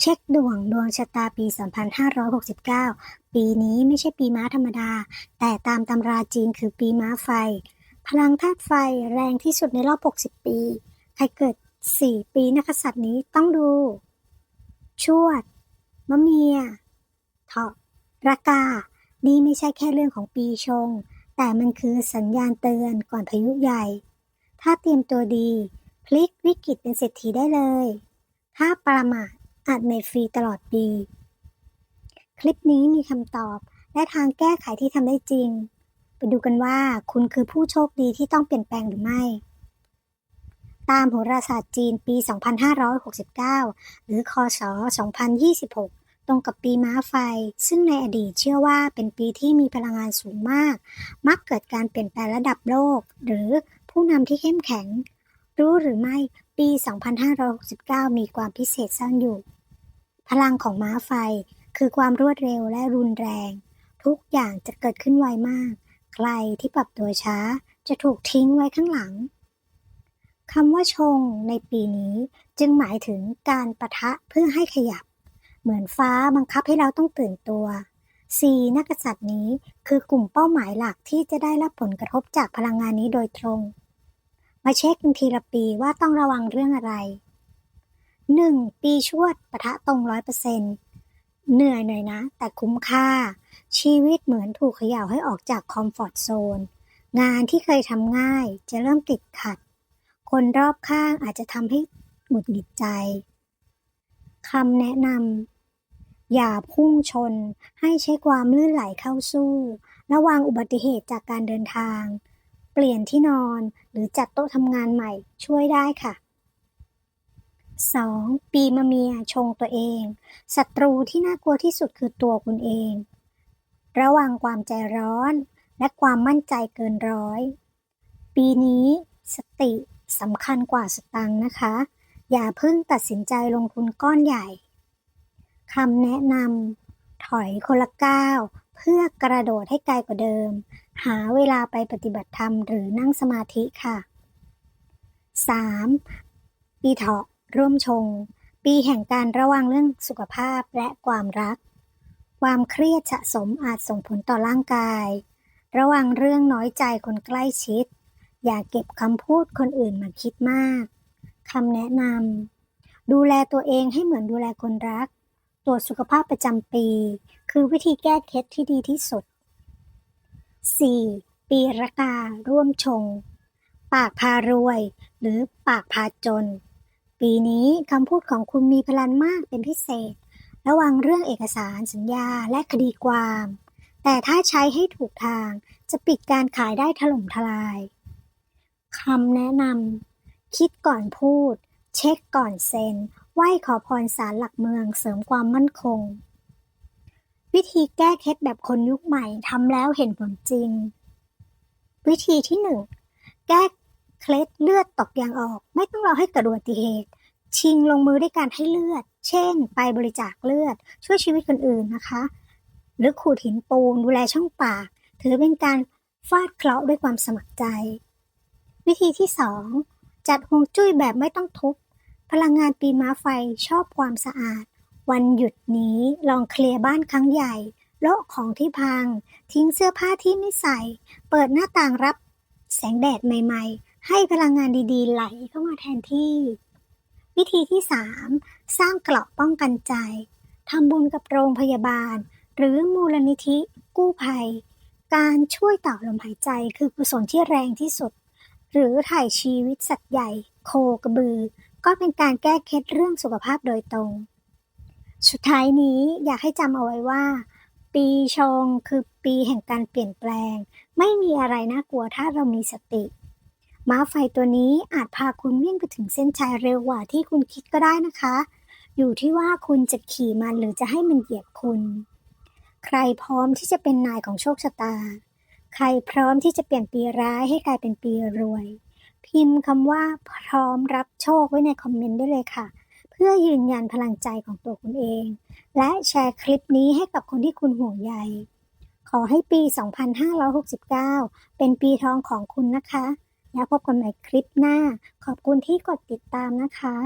เช็คดวงดวงชะตาปี 2569 ปีนี้ไม่ใช่ปีม้าธรรมดา แต่ตามตำราจีนคือปีม้าไฟ พลังธาตุไฟแรงที่สุดในรอบ 60 ปี ใครเกิด 4 ปีนักษัตริย์นี้ต้องดู ชวด มะเมียเถาะรากา นี่ไม่ใช่แค่เรื่องของปีชง แต่มันคือสัญญาณเตือนก่อนพายุใหญ่ ถ้าเตรียมตัวดี พลิกวิกฤตเป็นเศรษฐีได้เลย ถ้าประมาท อัดเน็ตฟรีตลอดปี คลิปนี้มีคำตอบและทางแก้ไขที่ทำได้จริง ไปดูกันว่าคุณคือผู้โชคดีที่ต้องเปลี่ยนแปลงหรือไม่ ตามโหราศาสตร์จีนปี 2569 หรือคศ 2026ตรงกับปีม้าไฟ ซึ่งในอดีตเชื่อว่าเป็นปีที่มีพลังงานสูงมาก มักเกิดการเปลี่ยนแปลงระดับโลก หรือผู้นำที่เข้มแข็ง รู้หรือไม่ปี 2569 มีความพิเศษซ่อนอยู่ พลังของม้าไฟคือความรวดเร็วและรุนแรง ทุกอย่างจะเกิดขึ้นไวมาก ใครที่ปรับตัวช้าจะถูกทิ้งไว้ข้างหลังคำว่าชงในปีนี้จึงหมายถึงการประทะเพื่อให้ขยับ เหมือนฟ้าบังคับให้เราต้องตื่นตัวสีนักษัตริย์นี้คือกลุ่มเป้าหมายหลักที่จะได้รับผลกระทบจากพลังงานนี้โดยตรง มาเช็คทีละปีว่าต้องระวังเรื่องอะไร 1. ปีชวดปะทะตรงร้อยเปอร์เซ็นต์เหนื่อยหน่อยนะ แต่คุ้มค่า ชีวิตเหมือนถูกเขย่าให้ออกจากคอมฟอร์ทโซน งานที่เคยทำง่ายจะเริ่มติดขัด คนรอบข้างอาจจะทำให้หงุดหงิดใจคำแนะนำอย่าพุ่งชน ให้ใช้ความลื่นไหลเข้าสู้ ระวังอุบัติเหตุจากการเดินทาง เปลี่ยนที่นอนหรือจัดโต๊ะทำงานใหม่ช่วยได้ค่ะ 2. ปีมะเมียชงตัวเอง ศัตรูที่น่ากลัวที่สุดคือตัวคุณเอง ระวังความใจร้อน และความมั่นใจเกินร้อย ปีนี้สติสำคัญกว่าสตังค์นะคะ อย่าเพิ่งตัดสินใจลงทุนก้อนใหญ่คำแนะนำถอยคนละก้าวเพื่อกระโดดให้ไกลกว่าเดิม หาเวลาไปปฏิบัติธรรมหรือนั่งสมาธิค่ะ 3. ปีเถาะ ร่วมชง ปีแห่งการระวังเรื่องสุขภาพและความรัก ความเครียดสะสมอาจส่งผลต่อร่างกาย ระวังเรื่องน้อยใจคนใกล้ชิด อย่าเก็บคำพูดคนอื่นมาคิดมากคำแนะนำดูแลตัวเองให้เหมือนดูแลคนรัก ตรวจสุขภาพประจำปี คือวิธีแก้เคล็ดที่ดีที่สุด 4. ปีรากา ร่วมชง ปากพารวย หรือปากพาจน ปีนี้คำพูดของคุณมีพลังมากเป็นพิเศษ ระวังเรื่องเอกสารสัญญาและคดีความ แต่ถ้าใช้ให้ถูกทางจะปิดการขายได้ถล่มทลายคำแนะนำคิดก่อนพูด เช็คก่อนเซ็นไหว้ขอพรศาลหลักเมืองเสริมความมั่นคง วิธีแก้เคล็ดแบบคนยุคใหม่ทำแล้วเห็นผลจริง วิธีที่หนึ่งแก้ เคล็ดเลือดตกยางออก ไม่ต้องรอให้เกิดอุบัติเหตุ ชิงลงมือด้วยการให้เลือด เช่น ไปบริจาคเลือด ช่วยชีวิตคนอื่นนะคะ หรือขูดหินปูนดูแลช่องปาก ถือเป็นการฟาดเคราะห์ด้วยความสมัครใจ วิธีที่สองจัดฮวงจุ้ยแบบไม่ต้องทุบพลังงานปีม้าไฟชอบความสะอาด วันหยุดนี้ลองเคลียร์บ้านครั้งใหญ่โละของที่พัง ทิ้งเสื้อผ้าที่ไม่ใส่ เปิดหน้าต่างรับแสงแดดใหม่ๆ ให้พลังงานดีๆ ไหลเข้ามาแทนที่ วิธีที่สามสร้างเกราะป้องกันใจทำบุญกับโรงพยาบาล หรือมูลนิธิ กู้ภัย การช่วยต่อลมหายใจคือกุศลที่แรงที่สุด หรือถ่ายชีวิตสัตว์ใหญ่ โคกระบือ ก็เป็นการแก้เคล็ดเรื่องสุขภาพโดยตรง สุดท้ายนี้อยากให้จำเอาไว้ว่า ปีชงคือปีแห่งการเปลี่ยนแปลง ไม่มีอะไรน่ากลัวถ้าเรามีสติ ม้าไฟตัวนี้อาจพาคุณวิ่งไปถึงเส้นชัยเร็วกว่าที่คุณคิดก็ได้นะคะ อยู่ที่ว่าคุณจะขี่มันหรือจะให้มันเหยียบคุณ ใครพร้อมที่จะเป็นนายของโชคชะตา ใครพร้อมที่จะเปลี่ยนปีร้ายให้กลายเป็นปีรวย พิมพ์คำว่าพร้อมรับโชคไว้ในคอมเมนต์ได้เลยค่ะ เพื่อยืนยันพลังใจของตัวคุณเอง และแชร์คลิปนี้ให้กับคนที่คุณห่วงใยขอให้ปี 2569 เป็นปีทองของคุณนะคะ แล้วพบกันใหม่คลิปหน้า ขอบคุณที่กดติดตามนะคะ